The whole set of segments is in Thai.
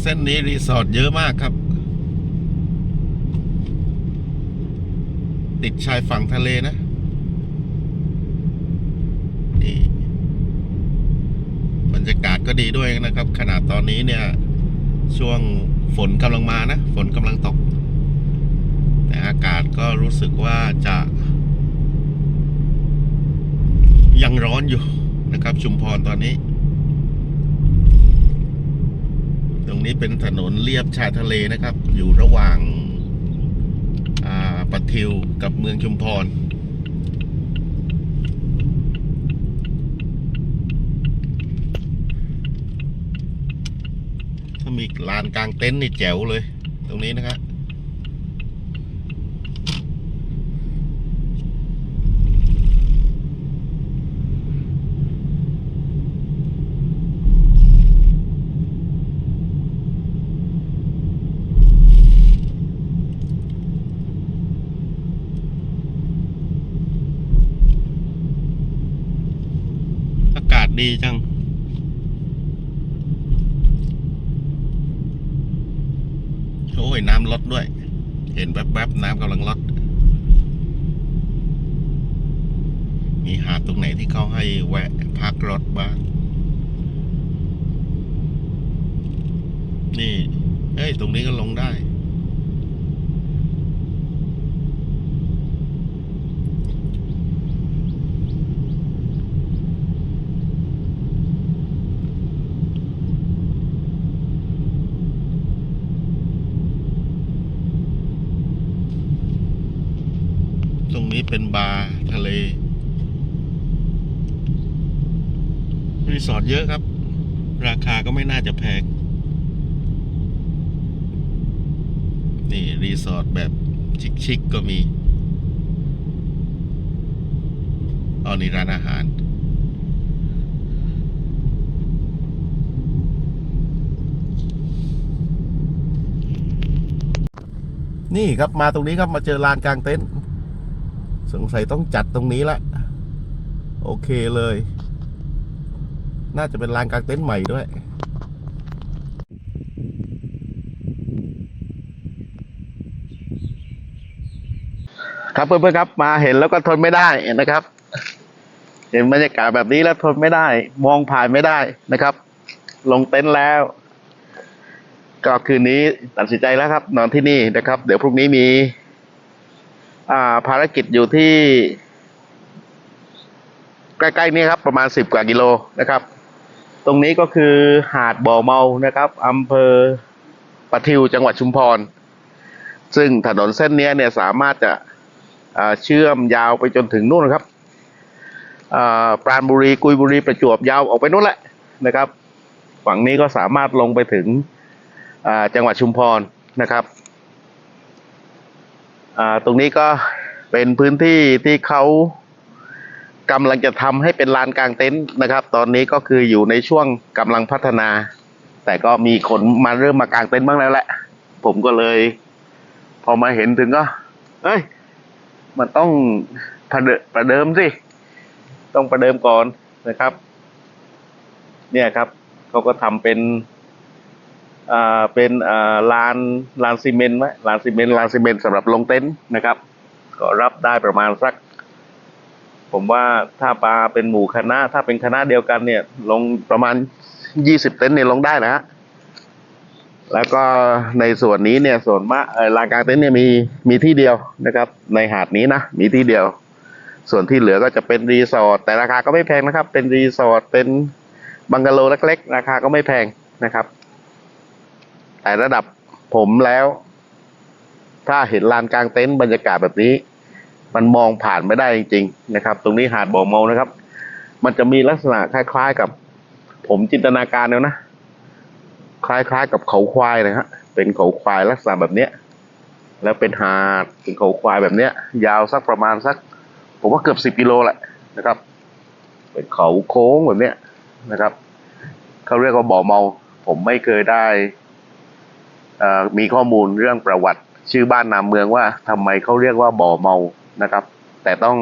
เส้นนี้รีสอร์ทเยอะมากครับ ติดชายฝั่งทะเลนะ นี่ บรรยากาศก็ดีด้วยนะครับ ขนาดตอนนี้เนี่ย ช่วงฝนกำลังมานะ ฝนกำลังตก แต่อากาศก็รู้สึกว่าจะ ยังร้อนอยู่นะครับ ชุมพรตอนนี้ ตรงนี้เป็นถนนเลียบชายทะเลนะครับ อยู่ระหว่างาปะทิวกับเมืองชุมพร ถ้ามีลานกลางเต็นท์นี่แจ๋วเลย ตรงนี้นะครับ ดีจัง โอ้ย น้ำลดด้วย เห็นแวบๆ น้ำกำลังลด มีหาดตรงไหนที่เขาให้แวะพักรถบ้าง นี่ เฮ้ย ตรงนี้ก็ลงได้ ตรงนี้เป็นบาร์ทะเล รีสอร์ทเยอะครับ ราคาก็ไม่น่าจะแพง นี่ รีสอร์ทแบบชิคๆก็มีอ๋อนี่ร้านอาหารนี่ครับมาตรงนี้ครับมาเจอลานกลางเต็นท์สงสัยต้องจัดตรงนี้ละ โอเคเลย น่าจะเป็นลานกางเต็นท์ใหม่ด้วยครับเพื่อนๆครับมาเห็นแล้วก็ทนไม่ได้นะครับ เห็นบรรยากาศแบบนี้แล้วทนไม่ได้ มองผ่านไม่ได้นะครับ ลงเต็นท์แล้ว ก็คืนนี้ตัดสินใจแล้วครับ นอนที่นี่นะครับ เดี๋ยวพรุ่งนี้มี อ่าภารกิจอยู่ที่ ใกล้ๆนี้ครับ ประมาณสิบกว่ากิโลนะครับ ตรงนี้ก็คือหาดบ่อเมานะครับอำเภอปะทิวจังหวัดชุมพร ซึ่งถนนเส้นนี้เนี่ยสามารถจะเชื่อมยาวไปจนถึงนู่นครับปราณบุรีกุยบุรีประจวบยาวออกไปนู่นแหละนะครับฝั่งนี้ก็สามารถลงไปถึงจังหวัดชุมพรนะครับตรงนี้ก็เป็นพื้นที่ที่เขา กำลังจะทำให้เป็นลานกลางเต็นท์นะครับ ตอนนี้ก็คืออยู่ในช่วงกำลังพัฒนา แต่ก็มีคนมาเริ่มมากางเต็นท์บ้างแล้วแหละ ผมก็เลย พอมาเห็นถึงก็ เอ้ย มันต้องประเดิประเดิมสิ ต้องประเดิมก่อนนะครับ เนี่ยครับเขาก็ทำเป็นอ่าเป็นอ่าลานลานซีเมนต์ไว้ลานซีเมนต์ลานซีเมนต์สำหรับลงเต็นท์นะครับ ก็รับได้ประมาณสัก ผมว่าถ้าปลาเป็นหมู่คณะ ถ้าเป็นคณะเดียวกันเนี่ย ลงประมาณยี่สิบเต็นท์เนี่ยลงได้นะฮะแล้วก็ในส่วนนี้เนี่ยส่วนมากลานกลางเต็นท์เนี่ยมีมีที่เดียวนะครับ ในหาดนี้นะมีที่เดียว ส่วนที่เหลือก็จะเป็นรีสอร์ทแต่ราคาก็ไม่แพงนะครับ เป็นรีสอร์ทเป็นบังกะโลเล็กๆ ราคาก็ไม่แพงนะครับ แต่ระดับผมแล้ว ถ้าเห็นลานกลางเต็นท์บรรยากาศแบบนี้ มันมองผ่านไม่ได้จริงๆนะครับ ตรงนี้หาดบ่อเมานะครับ มันจะมีลักษณะคล้ายๆกับ ผมจินตนาการแล้วนะ คล้ายๆกับเขาควายนะฮะเป็นเขาควายลักษณะแบบเนี้ยแล้วเป็นหาดเป็นเขาควายแบบเนี้ย ยาวสักประมาณสัก ผมว่าเกือบสิบกิโลแหละนะครับ เป็นเขาโค้งแบบเนี้ยนะครับเขาเรียกว่าบ่อเมา ผมไม่เคยได้มีข้อมูลเรื่องประวัติ ชื่อบ้านนามเมืองว่าทำไมเขาเรียกว่าบ่อเมา นะครับ แต่ต้อง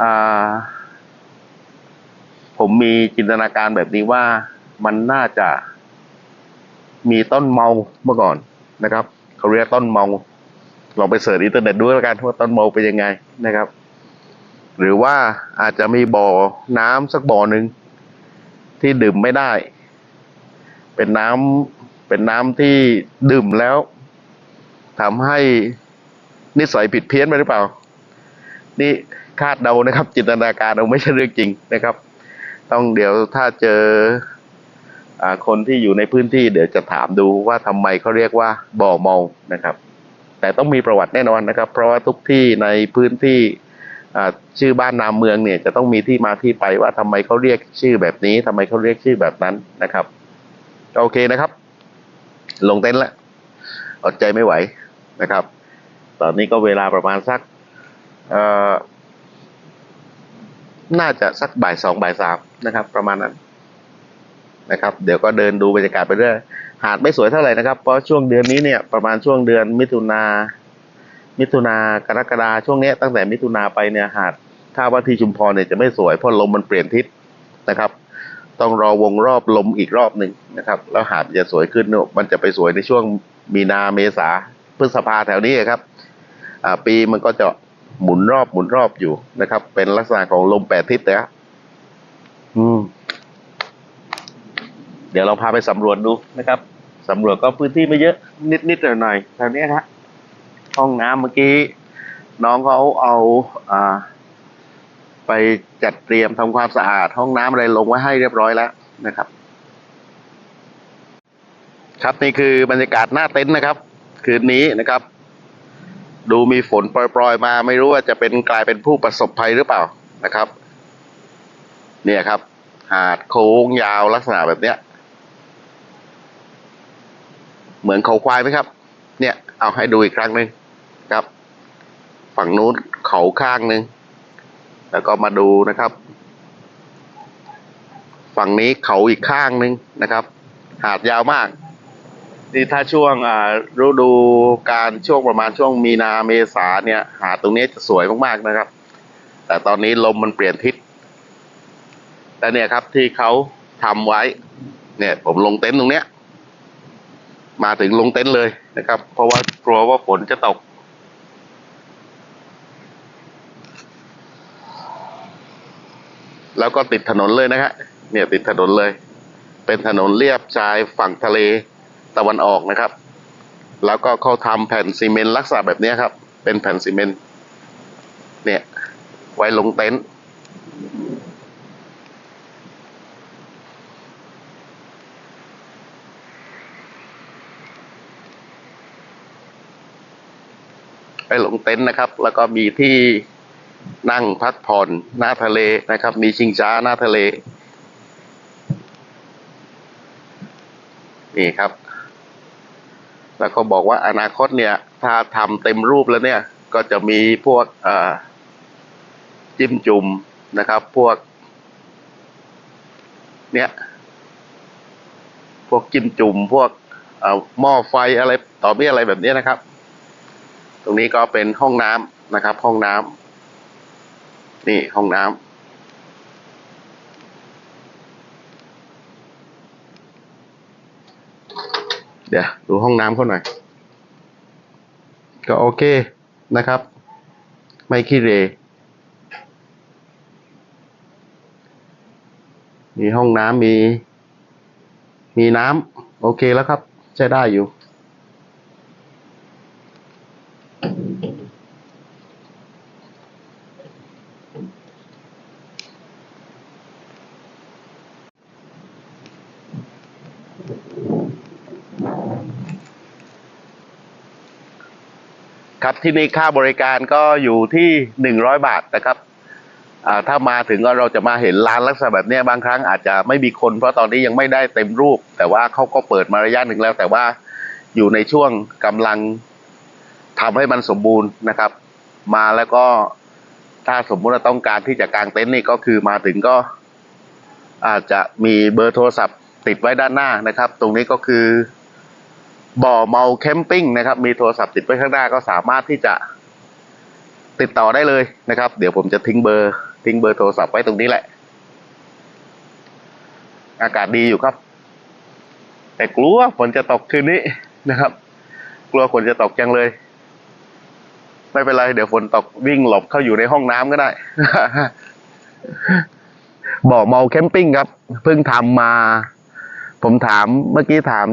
อผมมีจินตนาการแบบนี้ว่ามันน่าจะมีต้นเมาเมื่อก่อนนะครับเขาเรียกต้นเมาลองไปเสิร์ชอินเทอร์เน็ตดูแล้วกันว่าต้นเมาเป็นยังไงนะครับ หรือว่าอาจจะมีบ่อน้ำสักบ่อหนึ่งที่ดื่มไม่ได้ เป็นน้ำเป็นน้ำที่ดื่มแล้วทำให้ นิสัยผิดเพี้ยนไปหรือเปล่า นี่คาดเดานะครับ จินตนาการเอาไม่ใช่เรื่องจริงนะครับ ต้องเดี๋ยวถ้าเจออคนที่อยู่ในพื้นที่เดี๋ยวจะถามดูว่าทำไมเขาเรียกว่าบ่อเมานะครับ แต่ต้องมีประวัติแน่นอนนะครับ เพราะว่าทุกที่ในพื้นที่ชื่อบ้านนามเมืองเนี่ยจะต้องมีที่มาที่ไปว่าทำไมเขาเรียกชื่อแบบนี้ทำไมเขาเรียกชื่อแบบนั้นนะครับ โอเคนะครับ ลงเต็นท์แล้วอดใจไม่ไหวนะครับ ตอนนี้ก็เวลาประมาณสักเอ่อน่าจะสักบ่ายสองบ่ายสามนะครับ ประมาณนั้นนะครับ เดี๋ยวก็เดินดูบรรยากาศไปเรื่อยหาดไม่สวยเท่าไหร่นะครับ เพราะช่วงเดือนนี้เนี่ยประมาณช่วงเดือนมิถุนามิถุนากรกฎาช่วงนี้ตั้งแต่มิถุนาไปเนี่ยหาดถ้าว่าที่ชุมพรเนี่ยจะไม่สวยเพราะลมมันเปลี่ยนทิศนะครับ ต้องรอวงรอบลมอีกรอบหนึ่งนะครับ แล้วหาดจะสวยขึ้นเนี่ยมันจะไปสวยในช่วงมีนาเมษาพฤษภาแถวนี้ครับ ปีมันก็จะหมุนรอบหมุนรอบอยู่นะครับ เป็นลักษณะของลมแปดทิศนะครับอืม เดี๋ยวเราพาไปสำรวจดูนะครับสำรวจก็พื้นที่ไม่เยอะนิดนิดหน่อยหน่อยๆแถวเนี้ยครับห้องน้ำเมื่อกี้ น้องเขาเอาอ่า ไปจัดเตรียมทำความสะอาด ห้องน้ำอะไรลงไว้ให้เรียบร้อยแล้วนะครับ ครับนี่คือบรรยากาศหน้าเต็นท์นะครับ คืนนี้นะครับ ดูมีฝนโปรยๆมา ไม่รู้ว่าจะเป็นกลายเป็นผู้ประสบภัยหรือเปล่านะครับ เนี่ยครับ หาดโค้งยาวลักษณะแบบเนี้ย เหมือนเขาควายไหมครับ เนี่ย เอาให้ดูอีกครั้งหนึ่งครับ ฝั่งนู้นเขาข้างหนึ่งแล้วก็มาดูนะครับ ฝั่งนี้เขาอีกข้างหนึ่งนะครับ หาดยาวมาก นี่ถ้าช่วงอ่าฤดูการช่วงประมาณช่วงมีนาเมษาเนี่ย หาดตรงนี้จะสวยมากๆนะครับ แต่ตอนนี้ลมมันเปลี่ยนทิศแต่เนี่ยครับที่เขาทำไว้ เนี่ย ผมลงเต็นท์ตรงเนี้ย มาถึงลงเต็นท์เลยนะครับ เพราะว่ากลัวว่าฝนจะตก แล้วก็ติดถนนเลยนะฮะเนี่ยติดถนนเลย เป็นถนนเลียบชายฝั่งทะเล ตะวันออกนะครับ แล้วก็เขาทำแผ่นซีเมนต์ลักษณะแบบนี้ครับ เป็นแผ่นซีเมนต์เนี่ย ไว้ลงเต็นท์ไปลงเต็นท์นะครับ แล้วก็มีที่นั่งพักผ่อนหน้าทะเลนะครับ มีชิงช้าหน้าทะเล นี่ครับ แล้วก็บอกว่าอนาคตเนี่ย ถ้าทำเต็มรูปแล้วเนี่ย ก็จะมีพวกจิ้มจุ่มนะครับ พวก เนี่ย พวกจิ้มจุ่มพวกหม้อไฟอะไรต่อเบี้ยอะไรแบบนี้นะครับ ตรงนี้ก็เป็นห้องน้ำนะครับ ห้องน้ำนี่ห้องน้ำ ดี๋ยวดูห้องน้ำเขาหน่อย ก็โอเคนะครับ ไม่ขี้เรมีห้องน้ำมี มีน้ำโอเคแล้วครับ ใช้ได้อยู่ ที่นี่ค่าบริการก็อยู่ที่หนึ่งร้อยบาทนะครับถ้ามาถึงก็เราจะมาเห็นร้านลักษณะแบบนี้บางครั้งอาจจะไม่มีคนเพราะตอนนี้ยังไม่ได้เต็มรูป แต่ว่าเขาก็เปิดมาระยะหนึ่งแล้ว แต่ว่าอยู่ในช่วงกำลังทำให้มันสมบูรณ์นะครับ มาแล้วก็ถ้าสมมุติว่าต้องการที่จะกางเต็นท์นี่ก็คือมาถึงก็อาจจะมีเบอร์โทรศัพท์ติดไว้ด้านหน้านะครับ ตรงนี้ก็คือ บ่อเมาแคมปิ้งนะครับ มีโทรศัพท์ติดไว้ข้างหน้าก็สามารถที่จะติดต่อได้เลยนะครับ เดี๋ยวผมจะทิ้งเบอร์ ทิ้งเบอร์โทรศัพท์ไว้ตรงนี้แหละ อากาศดีอยู่ครับ แต่กลัวฝนจะตกคืนนี้นะครับ กลัวฝนจะตกจังเลย ไม่เป็นไร เดี๋ยวฝนตกวิ่งหลบเข้าอยู่ในห้องน้ำก็ได้ บ่อเมาแคมปิ้งครับ เพิ่งทำมา ผมถามเมื่อกี้ถาม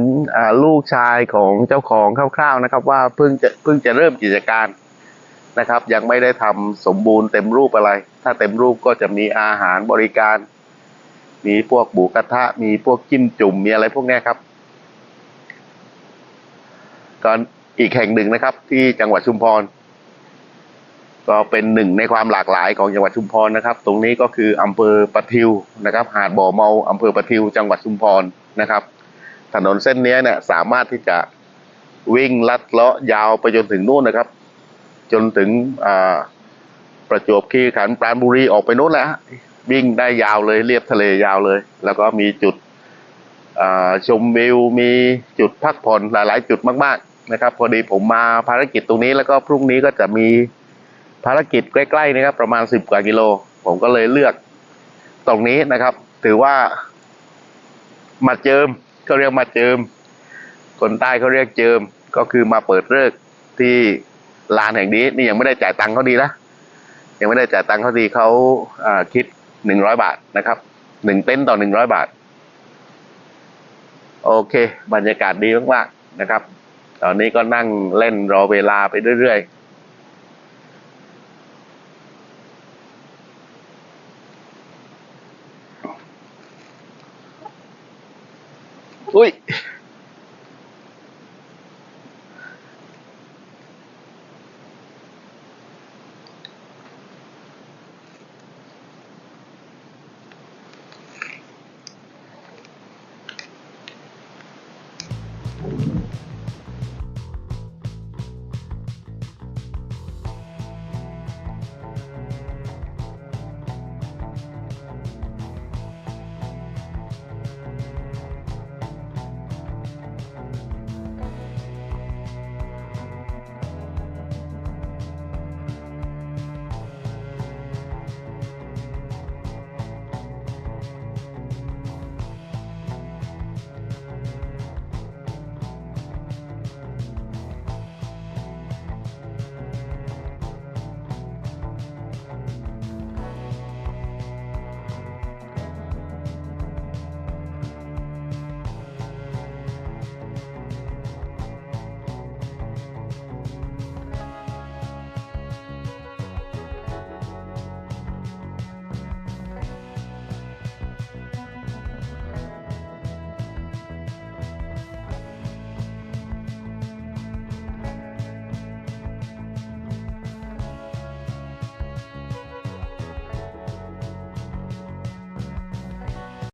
ลูกชายของเจ้าของคร่าวๆนะครับ ว่าเพิ่งจะเพิ่งจะเริ่มกิจการนะครับ ยังไม่ได้ทำสมบูรณ์เต็มรูปอะไร ถ้าเต็มรูปก็จะมีอาหารบริการ มีพวกบูกระทะ มีพวกจิ้มจุ่มมีอะไรพวกนี้ครับก็อีกแห่งหนึ่งนะครับ ที่จังหวัดชุมพร ก็เป็นหนึ่งในความหลากหลายของจังหวัดชุมพรนะครับ ตรงนี้ก็คืออำเภอปะทิวนะครับ หาดบ่อเมาอำเภอปะทิวจังหวัดชุมพรนะครับ ถนนเส้นนี้เนี่ยสามารถที่จะวิ่งลัดเลาะยาวไปจนถึงนู่นนะครับ จนถึงประจวบคีรีขันธ์ปราณบุรีออกไปนู่นแหละฮะวิ่งได้ยาวเลยเรียบทะเลยาวเลย แล้วก็มีจุดชมวิวมีจุดพักผ่อนหลาย ๆ จุดมาก ๆ นะครับ พอดีผมมาภารกิจตรงนี้แล้วก็พรุ่งนี้ก็จะมี ภารกิจใกล้ๆนะครับประมาณสิบกว่ากิโล ผมก็เลยเลือกตรงนี้นะครับ ถือว่ามาเจิมเขาเรียกมาเจิม คนใต้เขาเรียกเจิมก็คือมาเปิดเลิกที่ลานแห่งนี้ นี่ยังไม่ได้จ่ายตังค์เขาดีนะยังไม่ได้จ่ายตังค์เขาดีเขาคิดหนึ่งร้อยบาทนะครับหนึ่งเต็นท์ต่อหนึ่งร้อยบาท โอเค บรรยากาศดีมากๆนะครับ ตอนนี้ก็นั่งเล่นรอเวลาไปเรื่อยๆ おい。